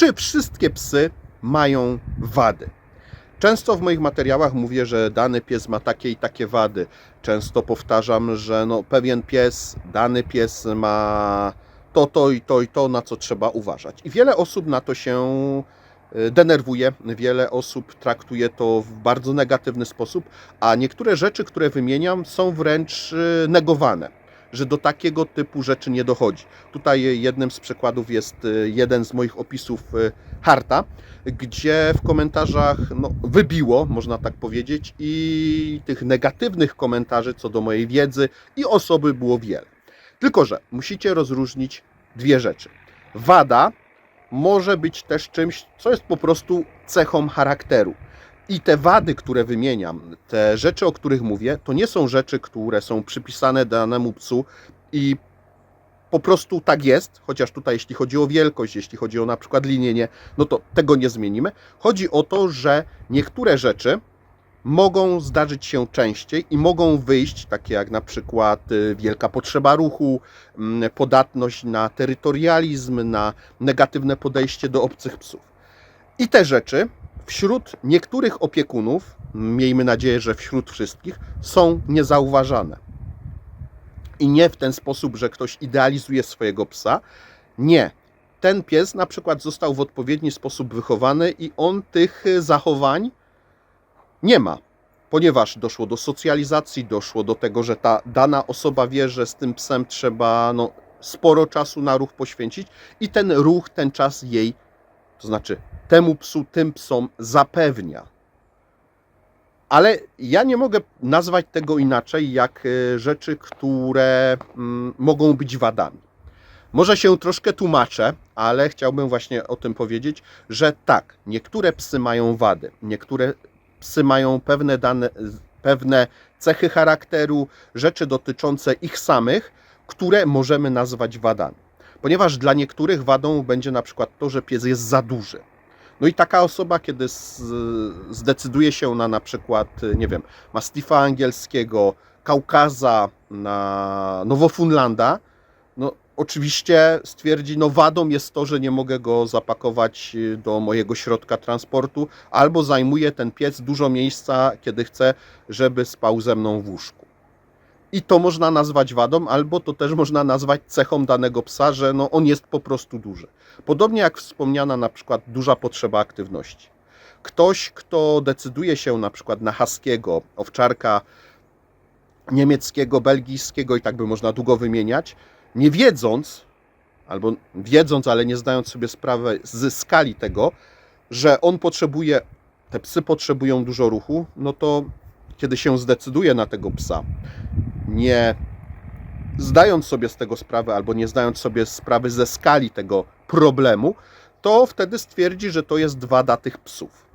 Czy wszystkie psy mają wady? Często w moich materiałach mówię, że dany pies ma takie i takie wady. Często powtarzam, że no, pewien pies, dany pies ma to, to i to i to, na co trzeba uważać. I wiele osób na to się y, denerwuje, wiele osób traktuje to w bardzo negatywny sposób, a niektóre rzeczy, które wymieniam, są wręcz y, negowane że do takiego typu rzeczy nie dochodzi. Tutaj jednym z przykładów jest y, jeden z moich opisów y, Harta, gdzie w komentarzach no, wybiło, można tak powiedzieć, i tych negatywnych komentarzy co do mojej wiedzy i osoby było wiele. Tylko, że musicie rozróżnić dwie rzeczy. Wada może być też czymś, co jest po prostu cechą charakteru. I te wady, które wymieniam, te rzeczy, o których mówię, to nie są rzeczy, które są przypisane danemu psu i po prostu tak jest, chociaż tutaj jeśli chodzi o wielkość, jeśli chodzi o na przykład linienie, no to tego nie zmienimy. Chodzi o to, że niektóre rzeczy mogą zdarzyć się częściej i mogą wyjść, takie jak na przykład y, wielka potrzeba ruchu, mm, podatność na terytorializm, na negatywne podejście do obcych psów. I te rzeczy wśród niektórych opiekunów, miejmy nadzieję, że wśród wszystkich, są niezauważane. I nie w ten sposób, że ktoś idealizuje swojego psa. Nie. Ten pies na przykład został w odpowiedni sposób wychowany i on tych zachowań nie ma, ponieważ doszło do socjalizacji, doszło do tego, że ta dana osoba wie, że z tym psem trzeba no, sporo czasu na ruch poświęcić i ten ruch, ten czas jej, to znaczy temu psu, tym psom zapewnia. Ale ja nie mogę nazwać tego inaczej, jak e, rzeczy, które mm, mogą być wadami. Może się troszkę tłumaczę, ale chciałbym właśnie o tym powiedzieć, że tak, niektóre psy mają wady, niektóre psy mają pewne dane, pewne cechy charakteru, rzeczy dotyczące ich samych, które możemy nazwać wadami. Ponieważ dla niektórych wadą będzie na przykład to, że pies jest za duży. No i taka osoba, kiedy zdecyduje się na na przykład, nie wiem, Mastifa angielskiego, Kaukaza, na Nowofunlanda, no oczywiście stwierdzi, no wadą jest to, że nie mogę go zapakować do mojego środka transportu, albo zajmuje ten pies dużo miejsca, kiedy chce, żeby spał ze mną w łóżku. I to można nazwać wadą, albo to też można nazwać cechą danego psa, że no on jest po prostu duży. Podobnie jak wspomniana na przykład duża potrzeba aktywności. Ktoś, kto decyduje się na przykład na haskiego, owczarka niemieckiego, belgijskiego i tak by można długo wymieniać, nie wiedząc, albo wiedząc, ale nie zdając sobie sprawy z skali tego, że on potrzebuje, te psy potrzebują dużo ruchu, no to kiedy się zdecyduje na tego psa, nie zdając sobie z tego sprawy, albo nie zdając sobie sprawy ze skali tego problemu, to wtedy stwierdzi, że to jest wada tych psów.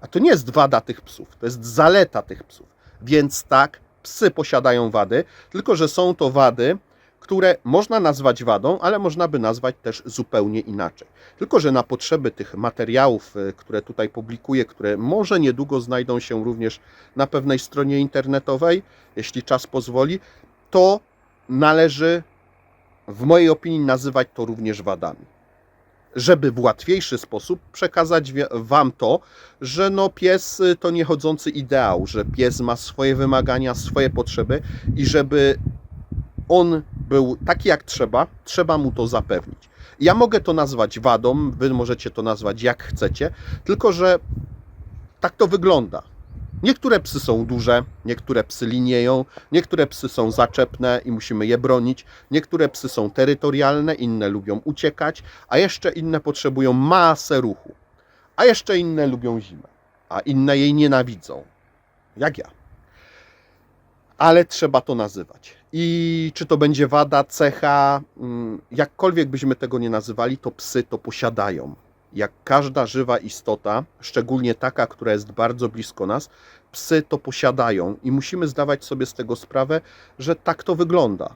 A to nie jest wada tych psów, to jest zaleta tych psów. Więc tak, psy posiadają wady, tylko że są to wady, które można nazwać wadą, ale można by nazwać też zupełnie inaczej. Tylko, że na potrzeby tych materiałów, y, które tutaj publikuję, które może niedługo znajdą się również na pewnej stronie internetowej, jeśli czas pozwoli, to należy w mojej opinii nazywać to również wadami. Żeby w łatwiejszy sposób przekazać Wam to, że no pies y, to niechodzący ideał, że pies ma swoje wymagania, swoje potrzeby i żeby on był taki jak trzeba, trzeba mu to zapewnić. Ja mogę to nazwać wadą, wy możecie to nazwać jak chcecie, tylko że tak to wygląda. Niektóre psy są duże, niektóre psy linieją, niektóre psy są zaczepne i musimy je bronić, niektóre psy są terytorialne, inne lubią uciekać, a jeszcze inne potrzebują masę ruchu, a jeszcze inne lubią zimę, a inne jej nienawidzą, jak ja. Ale trzeba to nazywać. I czy to będzie wada, cecha, mm, jakkolwiek byśmy tego nie nazywali, to psy to posiadają jak każda żywa istota, szczególnie taka, która jest bardzo blisko nas, psy to posiadają i musimy zdawać sobie z tego sprawę, że tak to wygląda.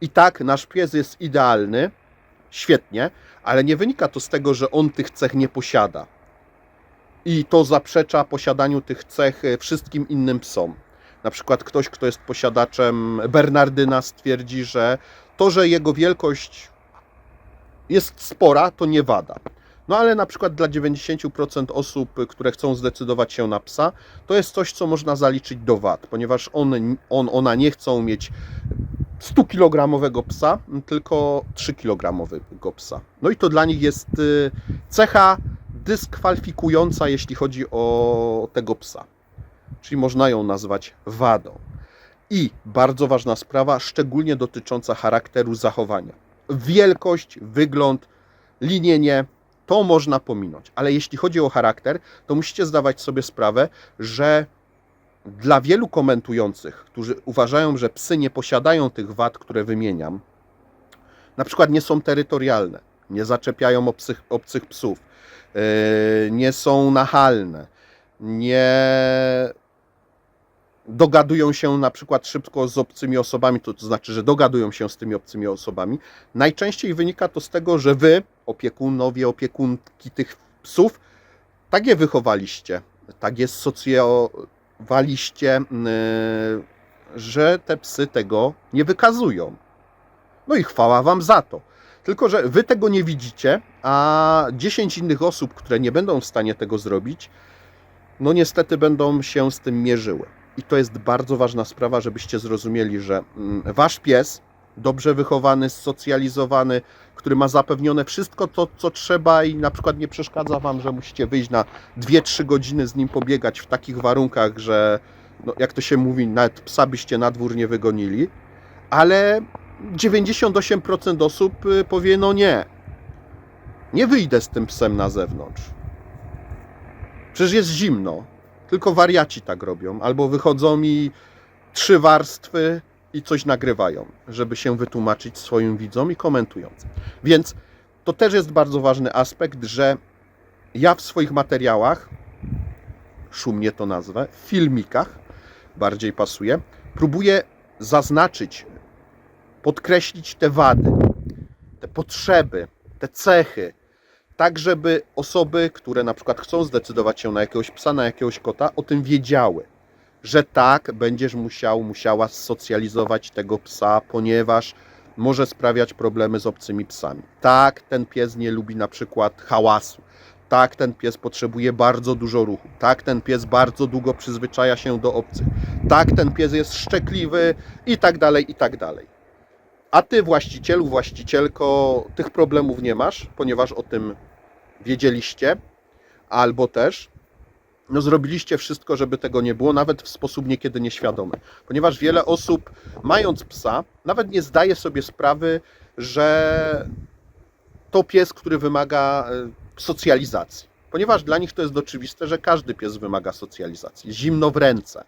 I tak nasz pies jest idealny, świetnie, ale nie wynika to z tego, że on tych cech nie posiada. I to zaprzecza posiadaniu tych cech wszystkim innym psom. Na przykład ktoś, kto jest posiadaczem Bernardyna, stwierdzi, że to, że jego wielkość jest spora, to nie wada. No ale na przykład dla 90% osób, które chcą zdecydować się na psa, to jest coś, co można zaliczyć do wad, ponieważ on, on ona nie chcą mieć 100-kilogramowego psa, tylko 3-kilogramowego psa. No i to dla nich jest y, cecha dyskwalifikująca, jeśli chodzi o tego psa. Czyli można ją nazwać wadą. I bardzo ważna sprawa, szczególnie dotycząca charakteru zachowania. Wielkość, wygląd, linienie, to można pominąć. Ale jeśli chodzi o charakter, to musicie zdawać sobie sprawę, że dla wielu komentujących, którzy uważają, że psy nie posiadają tych wad, które wymieniam, na przykład nie są terytorialne, nie zaczepiają obcych, obcych psów, yy, nie są nachalne, nie dogadują się na przykład szybko z obcymi osobami, to, to znaczy, że dogadują się z tymi obcymi osobami. Najczęściej wynika to z tego, że wy, opiekunowie, opiekunki tych psów, tak je wychowaliście, tak je socjowaliście, yy, że te psy tego nie wykazują. No i chwała wam za to. Tylko, że wy tego nie widzicie, a 10 innych osób, które nie będą w stanie tego zrobić, no niestety będą się z tym mierzyły. I to jest bardzo ważna sprawa, żebyście zrozumieli, że mm, wasz pies, dobrze wychowany, socjalizowany, który ma zapewnione wszystko to, co trzeba i na przykład nie przeszkadza wam, że musicie wyjść na 2-3 godziny z nim pobiegać w takich warunkach, że no, jak to się mówi, nawet psa byście na dwór nie wygonili, ale 98% osób y, powie, no nie, nie wyjdę z tym psem na zewnątrz. Przecież jest zimno. Tylko wariaci tak robią. Albo wychodzą mi trzy warstwy i coś nagrywają, żeby się wytłumaczyć swoim widzom i komentując. Więc to też jest bardzo ważny aspekt, że ja w swoich materiałach, szumnie to nazwę, filmikach bardziej pasuje, próbuję zaznaczyć, podkreślić te wady, te potrzeby, te cechy, tak żeby osoby, które na przykład chcą zdecydować się na jakiegoś psa, na jakiegoś kota, o tym wiedziały, że tak, będziesz musiał, musiała socjalizować tego psa, ponieważ może sprawiać problemy z obcymi psami. Tak, ten pies nie lubi na przykład hałasu. Tak, ten pies potrzebuje bardzo dużo ruchu. Tak, ten pies bardzo długo przyzwyczaja się do obcych. Tak, ten pies jest szczekliwy i tak dalej, i tak dalej. A ty, właścicielu, właścicielko, tych problemów nie masz, ponieważ o tym wiedzieliście, albo też no, zrobiliście wszystko, żeby tego nie było, nawet w sposób niekiedy nieświadomy. Ponieważ wiele osób, mając psa, nawet nie zdaje sobie sprawy, że to pies, który wymaga e, socjalizacji. Ponieważ dla nich to jest oczywiste, że każdy pies wymaga socjalizacji. Zimno w ręce.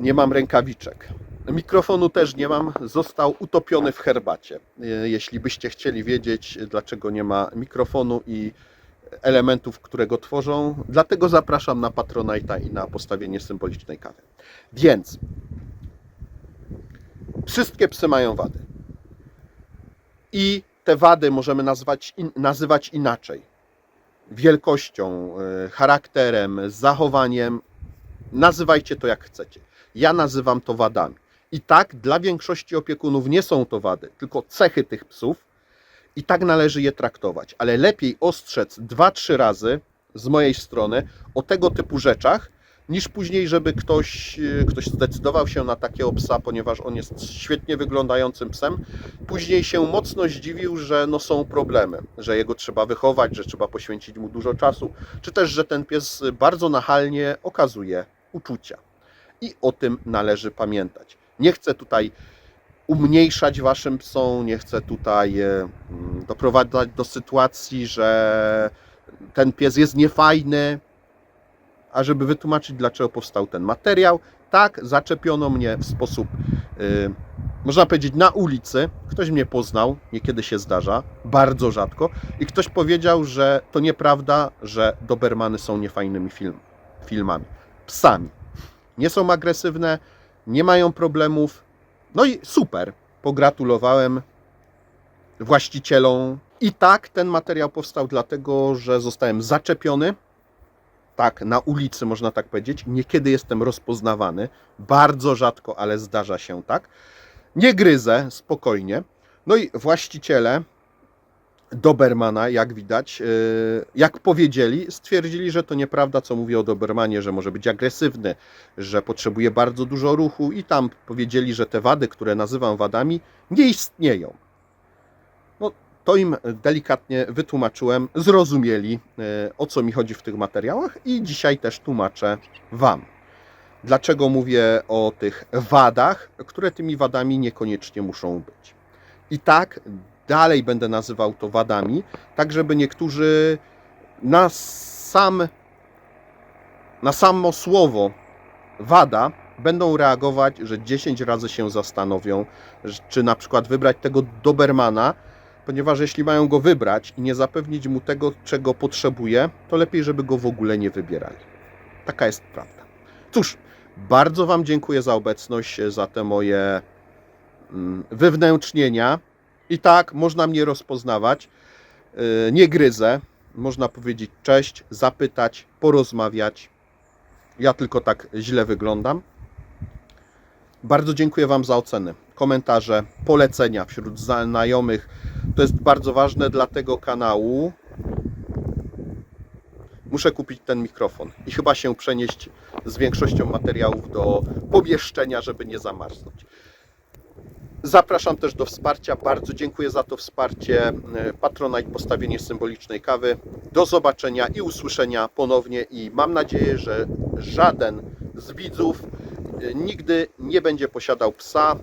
Nie mam rękawiczek. Mikrofonu też nie mam, został utopiony w herbacie. E, Jeśli byście chcieli wiedzieć, dlaczego nie ma mikrofonu i elementów, które go tworzą, dlatego zapraszam na Patronite'a i na postawienie symbolicznej kawy. Więc wszystkie psy mają wady. I te wady możemy nazwać, nazywać inaczej. Wielkością, e, charakterem, zachowaniem. Nazywajcie to jak chcecie. Ja nazywam to wadami. I tak dla większości opiekunów nie są to wady, tylko cechy tych psów i tak należy je traktować. Ale lepiej ostrzec 2-3 razy z mojej strony o tego typu rzeczach, niż później, żeby ktoś, e, ktoś zdecydował się na takiego psa, ponieważ on jest świetnie wyglądającym psem. Później się mocno zdziwił, że no są problemy, że jego trzeba wychować, że trzeba poświęcić mu dużo czasu, czy też, że ten pies bardzo nachalnie okazuje uczucia. I o tym należy pamiętać. Nie chcę tutaj umniejszać waszym psom, nie chcę tutaj e, mm, doprowadzać do sytuacji, że ten pies jest niefajny, a żeby wytłumaczyć, dlaczego powstał ten materiał, tak, zaczepiono mnie w sposób, y, można powiedzieć, na ulicy. Ktoś mnie poznał, niekiedy się zdarza, bardzo rzadko, i ktoś powiedział, że to nieprawda, że Dobermany są niefajnymi film, filmami. Psami. Nie są agresywne, nie mają problemów. No i super. Pogratulowałem właścicielom. I tak ten materiał powstał dlatego, że zostałem zaczepiony tak, na ulicy można tak powiedzieć. Niekiedy jestem rozpoznawany, bardzo rzadko, ale zdarza się tak. Nie gryzę, spokojnie. No i właściciele Dobermana, jak widać, yy, jak powiedzieli, stwierdzili, że to nieprawda, co mówię o Dobermanie, że może być agresywny, że potrzebuje bardzo dużo ruchu i tam powiedzieli, że te wady, które nazywam wadami, nie istnieją. No, to im delikatnie wytłumaczyłem, zrozumieli, yy, o co mi chodzi w tych materiałach i dzisiaj też tłumaczę Wam. Dlaczego mówię o tych wadach, które tymi wadami niekoniecznie muszą być. I tak dalej będę nazywał to wadami, tak żeby niektórzy na sam na samo słowo wada będą reagować, że 10 razy się zastanowią, czy na przykład wybrać tego Dobermana, ponieważ jeśli mają go wybrać i nie zapewnić mu tego, czego potrzebuje, to lepiej, żeby go w ogóle nie wybierali. Taka jest prawda. Cóż, bardzo Wam dziękuję za obecność, za te moje mm, wywnętrznienia. I tak można mnie rozpoznawać. Yy, Nie gryzę. Można powiedzieć cześć, zapytać, porozmawiać. Ja tylko tak źle wyglądam. Bardzo dziękuję Wam za oceny, komentarze, polecenia wśród znajomych. To jest bardzo ważne dla tego kanału. Muszę kupić ten mikrofon i chyba się przenieść z większością materiałów do pomieszczenia, żeby nie zamarznąć. Zapraszam też do wsparcia. Bardzo dziękuję za to wsparcie. Patronite postawienie symbolicznej kawy. Do zobaczenia i usłyszenia ponownie i mam nadzieję, że żaden z widzów e, nigdy nie będzie posiadał psa,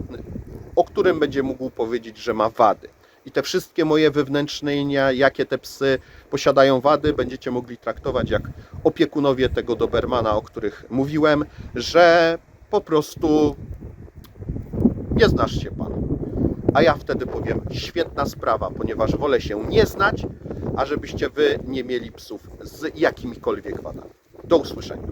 o którym będzie mógł powiedzieć, że ma wady. I te wszystkie moje wewnętrznienia, jakie te psy posiadają wady, będziecie mogli traktować jak opiekunowie tego Dobermana, o których mówiłem, że po prostu nie znasz się pan. A ja wtedy powiem, świetna sprawa, ponieważ wolę się nie znać, a żebyście wy nie mieli psów z jakimikolwiek wadami. Do usłyszenia.